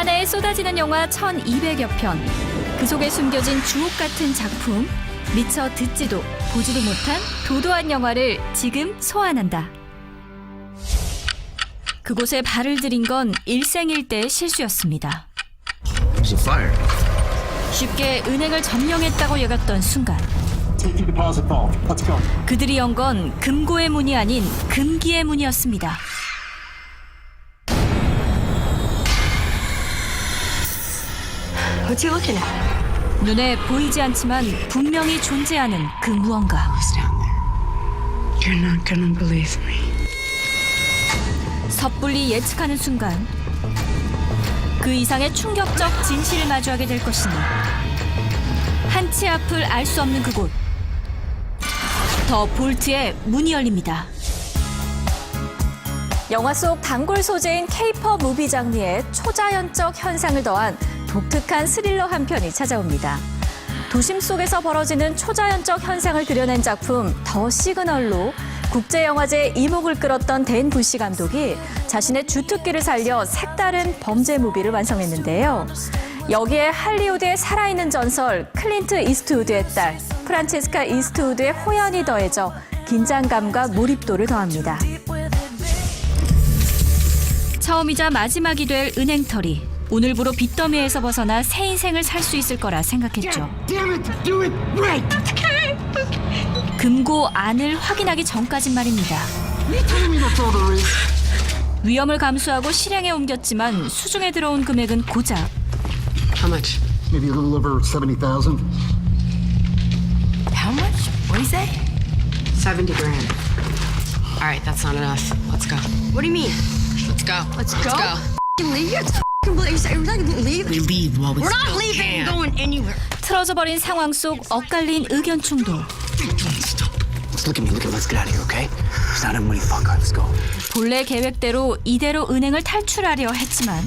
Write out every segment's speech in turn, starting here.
한 해에 쏟아지는 영화 1200여 편. 그 속에 숨겨진 주옥 같은 작품. 미처 듣지도 보지도 못한 도도한 영화를 지금 소환한다. 그곳에 발을 들인 건 일생일대의 실수였습니다. 쉽게 은행을 점령했다고 여겼던 순간. 그들이 연 건 금고의 문이 아닌 금기의 문이었습니다. 눈에 보이지 않지만 분명히 존재하는 그 무언가. 섣불리 예측하는 순간 그 이상의 충격적 진실을 마주하게 될 것이니 한치 앞을 알 수 없는 그곳 더 볼트의 문이 열립니다. 영화 속 단골 소재인 케이퍼 무비 장르에 초자연적 현상을 더한 독특한 스릴러 한 편이 찾아옵니다. 도심 속에서 벌어지는 초자연적 현상을 그려낸 작품 더 시그널로 국제영화제 이목을 끌었던 댄 부시 감독이 자신의 주특기를 살려 색다른 범죄 무비를 완성했는데요. 여기에 할리우드의 살아있는 전설 클린트 이스트우드의 딸 프란체스카 이스트우드의 호연이 더해져 긴장감과 몰입도를 더합니다. 처음이자 마지막이 될 은행털이 오늘부로 빚더미에서 벗어나 새 인생을 살 수 있을 거라 생각했죠. 금고 안을 확인하기 전까진 말입니다. 위험을 감수하고 실행에 옮겼지만 수중에 들어온 금액은 고작 How much? Maybe a little over 70,000. How much? What do you say? 70 grand. All right, that's not enough. Let's go. What do you mean? Let's go. Let's go. F***ing leave? You're f***ing believe you're not gonna leave? We leave while we We're still not leaving can. going anywhere. 틀어져 버린 상황 속 엇갈린 의견 충돌. Stop. Let's look at me. Look at. Let's get out of here, okay? It's not a money fuck. All right, let's go. 본래 계획대로 이대로 은행을 탈출하려 했지만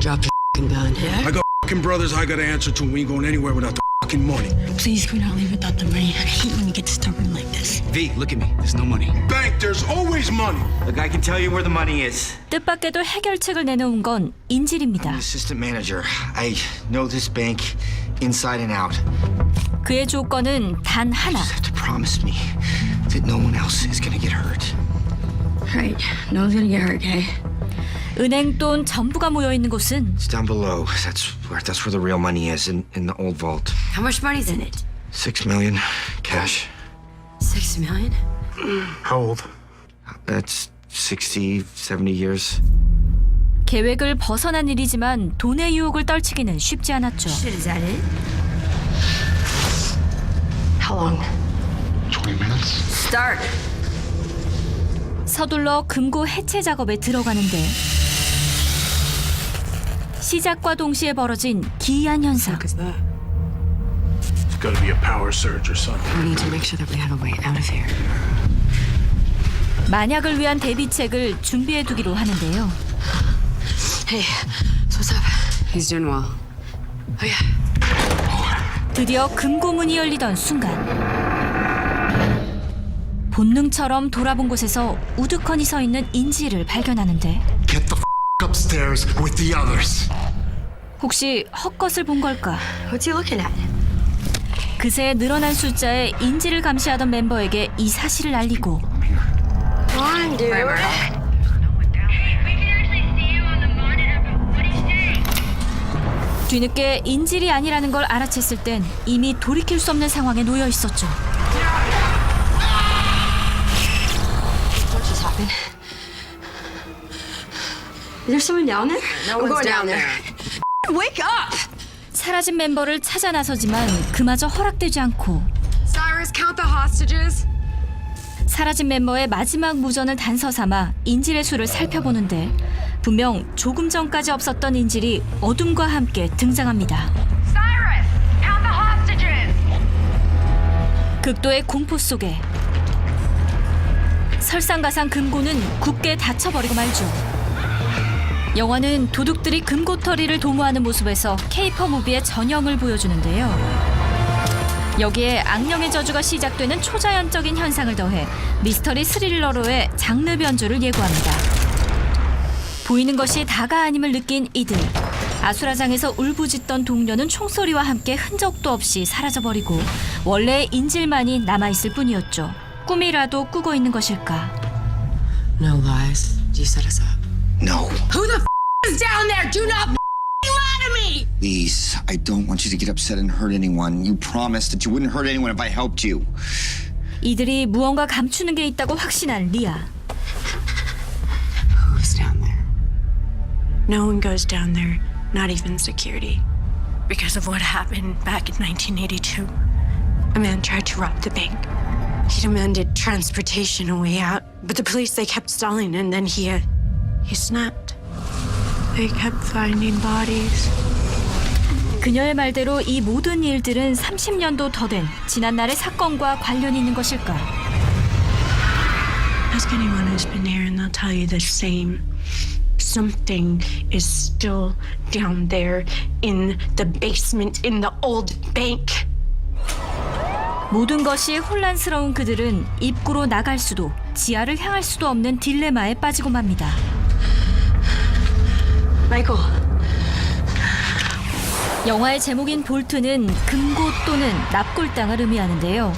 Drop your gun. I got fucking brothers I gotta answer to. We ain't going anywhere without the fucking money. Please, can we not leave without the money? I hate when you get stubborn like this. V, look at me. There's no money. Bank, there's always money. Look, I can tell you where the money is. 뜻밖에도 해결책을 내놓은 건 인질입니다. Assistant manager. I know this bank inside and out. 그의 조건은 단 하나. You have to promise me that no one else is gonna get hurt. Right. No one's gonna get hurt, okay? 은행 돈 전부가 모여 있는 곳은 It's down below. That's where that's where the real money is in, in the old vault. How much money's in it? Six million cash. Six million? How old? That's 60, 70 years. 계획을 벗어난 일이지만 돈의 유혹을 떨치기는 쉽지 않았죠. Shit, is that it? How long? 20 minutes. Start. 서둘러 금고 해체 작업에 들어가는데 시작과 동시에 벌어진 기이한 현상. Is that? It's gotta be a power surge or something. We need to make sure that we have a way out of here. 만약을 위한 대비책을 준비해 두기로 하는데요. Hey, what's up? He's doing well. Oh yeah. 드디어 금고문이 열리던 순간 본능처럼 돌아본 곳에서 우두커니 서 있는 인지를 발견하는데 Get the f upstairs with the others. 혹시 헛것을 본 걸까? What's he looking at? 그새 늘어난 숫자의 인지를 감시하던 멤버에게 이 사실을 알리고 Come on, dude. We can actually see you on the monitor, but what do you say? 뒤늦게 인질이 아니라는 걸 알아챘을 땐 이미 돌이킬 수 없는 상황에 놓여 있었죠. Is there someone down there? No I'm going down there. Wake up! 사라진 멤버를 찾아 나서지만 그마저 허락되지 않고 Cyrus, count the hostages. 사라진 멤버의 마지막 무전을 단서 삼아 인질의 수를 살펴보는데 분명 조금 전까지 없었던 인질이 어둠과 함께 등장합니다. Cyrus, count the hostages. 극도의 공포 속에 설상가상 금고는 굳게 닫혀버리고 말죠. 영화는 도둑들이 금고털이를 도모하는 모습에서 케이퍼 무비의 전형을 보여주는데요. 여기에 악령의 저주가 시작되는 초자연적인 현상을 더해 미스터리 스릴러로의 장르 변주를 예고합니다. 보이는 것이 다가 아님을 느낀 이들. 아수라장에서 울부짖던 동료는 총소리와 함께 흔적도 없이 사라져버리고 원래의 인질만이 남아있을 뿐이었죠. 꿈이라도 꾸고 있는 것일까? No lies. You set us up. No. Who the f- is down there? Do not f- lie to me! Please, I don't want you to get upset and hurt anyone. You promised that you wouldn't hurt anyone if I helped you. 이들이 무언가 감추는 게 있다고 확신한 리아. Who's down there? No one goes down there, not even security. Because of what happened back in 1982. A man tried to rob the bank. He demanded transportation a way out, but the police they kept stalling and then he uh, he snapped. They kept finding bodies. 그녀의 말대로 이 모든 일들은 30년도 더 된 지난날의 사건과 관련이 있는 것일까? Ask anyone who's been here and they'll tell you the same. Something is still down there in the basement in the old bank. 모든 것이 혼란스러운 그들은 입구로 나갈 수도 지하를 향할 수도 없는 딜레마에 빠지고 맙니다. Michael, 영화의 제목인 볼트는 금고 또는 납골당을 의미하는데요.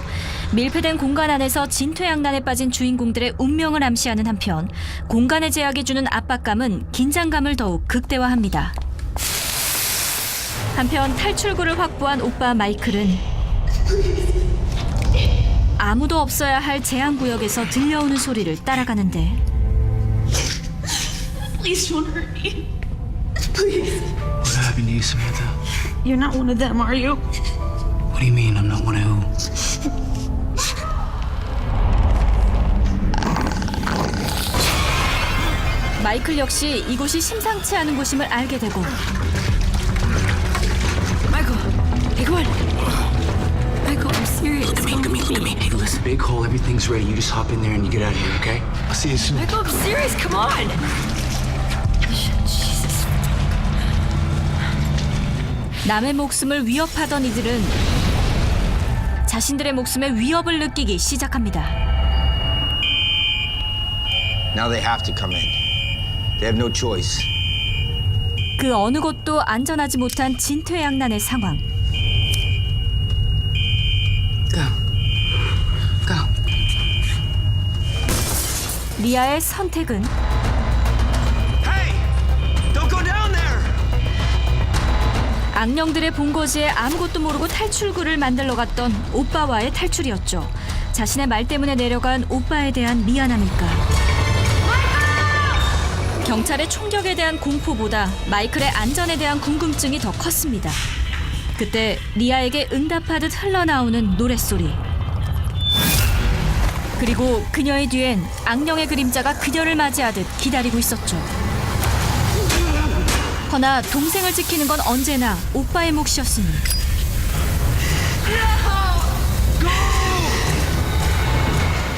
밀폐된 공간 안에서 진퇴양난에 빠진 주인공들의 운명을 암시하는 한편 공간의 제약이 주는 압박감은 긴장감을 더욱 극대화합니다. 한편 탈출구를 확보한 오빠 마이클은 아무도 없어야 할 제한 구역에서 들려오는 소리를 따라가는데 please don't hurt me. What happened to you, Samantha? You're not one of them, are you? What do you mean I'm not one of who? 마이클 역시 이곳이 심상치 않은 곳임을 알게 되고 Michael, hey, go on. Michael, I'm serious. Come in, come in, come in. Hey, listen, big hole, everything's ready. You just hop in there and you get out of here, okay? I'll see you soon. Michael, I'm serious. Come on. 남의 목숨을 위협하던 이들은 자신들의 목숨에 위협을 느끼기 시작합니다. Now they have to come in. They have no choice. 그 어느 곳도 안전하지 못한 진퇴양난의 상황. Go. Go. 리아의 선택은 악령들의 본거지에 아무것도 모르고 탈출구를 만들러 갔던 오빠와의 탈출이었죠. 자신의 말 때문에 내려간 오빠에 대한 미안함일까? 경찰의 총격에 대한 공포보다 마이클의 안전에 대한 궁금증이 더 컸습니다. 그때 리아에게 응답하듯 흘러나오는 노랫소리. 그리고 그녀의 뒤엔 악령의 그림자가 그녀를 맞이하듯 기다리고 있었죠. 허나 동생을 지키는 건 언제나 오빠의 몫이었으니.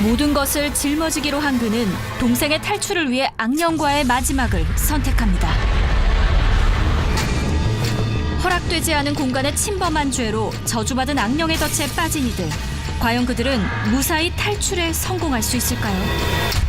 모든 것을 짊어지기로 한 그는 동생의 탈출을 위해 악령과의 마지막을 선택합니다. 허락되지 않은 공간에 침범한 죄로 저주받은 악령의 덫에 빠진 이들. 과연 그들은 무사히 탈출에 성공할 수 있을까요?